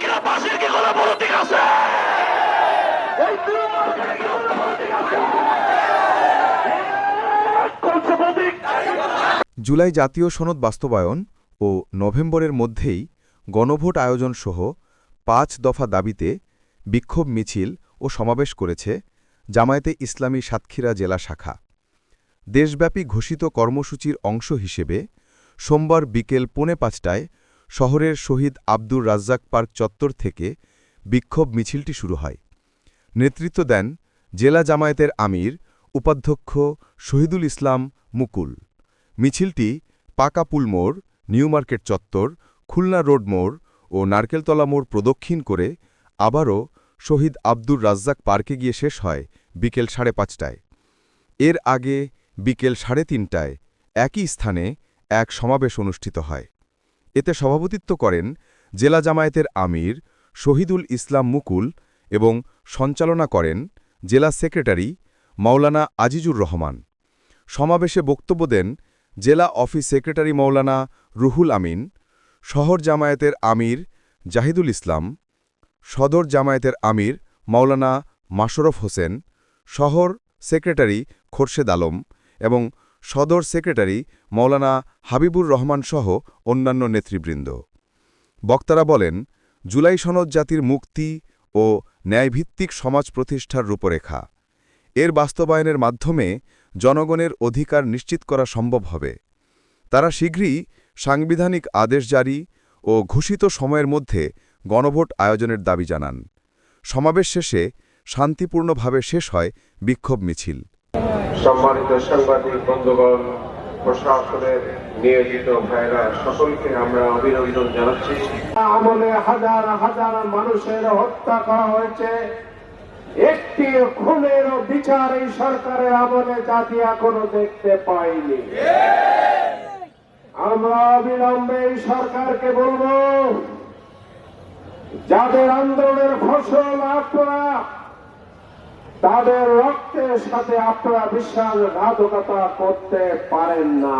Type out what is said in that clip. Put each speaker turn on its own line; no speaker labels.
কিনা কি কোনো পলিটিক আছে? এই তৃণমূলের কি কোনো পলিটিক আছে?
জুলাই জাতীয় সনদ বাস্তবায়ন ও নভেম্বরের মধ্যেই গণভোট আয়োজন সহ পাঁচ দফা দাবিতে বিক্ষোভ মিছিল ও সমাবেশ করেছে জামায়াতে ইসলামী সাতক্ষীরা জেলা শাখা। দেশব্যাপী ঘোষিত কর্মসূচির অংশ হিসেবে সোমবার বিকেল পৌনে পাঁচটায় শহরের শহীদ আব্দুর রাজ্জাক পার্ক চত্বর থেকে বিক্ষোভ মিছিলটি শুরু হয়। নেতৃত্ব দেন জেলা জামায়াতের আমির, উপাধ্যক্ষ শহীদুল ইসলাম মুকুল। মিছিলটি পাকাপুল মোড়, নিউ মার্কেট চত্বর, খুলনা রোড মোড় ও নারকেলতলা মোড় প্রদক্ষিণ করে আবারও শহীদ আব্দুর রাজ্জাক পার্কে গিয়ে শেষ হয় বিকেল সাড়ে পাঁচটায়। এর আগে বিকেল সাড়ে তিনটায় একই স্থানে এক সমাবেশ অনুষ্ঠিত হয়। এতে সভাপতিত্ব করেন জেলা জামায়াতের আমির শহীদুল ইসলাম মুকুল এবং সঞ্চালনা করেন জেলা সেক্রেটারি মাওলানা আজিজুর রহমান। সমাবেশে বক্তব্য দেন জেলা অফিস সেক্রেটারি মৌলানা রুহুল আমিন, শহর জামায়াতের আমির জাহিদুল ইসলাম, সদর জামায়াতের আমির মাওলানা মাশরফ হোসেন, শহর সেক্রেটারি খোরশেদ আলম এবং সদর সেক্রেটারি মৌলানা হাবিবুর রহমান সহ অন্যান্য নেতৃবৃন্দ। বক্তারা বলেন, জুলাই সনদ জাতির মুক্তি ও ন্যায়ভিত্তিক সমাজ প্রতিষ্ঠার রূপরেখা। এর বাস্তবায়নের মাধ্যমে জনগণের অধিকার নিশ্চিত করা সম্ভব হবে। তারা শীঘ্রই সাংবিধানিক আদেশ জারি ও ঘোষিত সময়ের মধ্যে গণভোট আয়োজনের দাবি জানান। সমাবেশ শেষে শান্তিপূর্ণভাবে শেষ হয় বিক্ষোভ মিছিল।
সম্মানিত সাংবাদিক, বন্ধুগণ, প্রশাসনের নিয়োজিত ভাইরা, সকলকে আমরা অভিনন্দন জানাচ্ছি। আমলে হাজার হাজার মানুষের হত্যা করা হয়েছে। একটি খুনের বিচার এই সরকারের আমলে জাতি এখনও দেখতে পাইনি আমরা অবিলম্বে এই সরকারকে বলব, যাদের আন্দোলনের ফসল আপনারা তাদের রক্তের সাথে আপনারা বিশ্বাসঘাতকতা করতে পারেন না।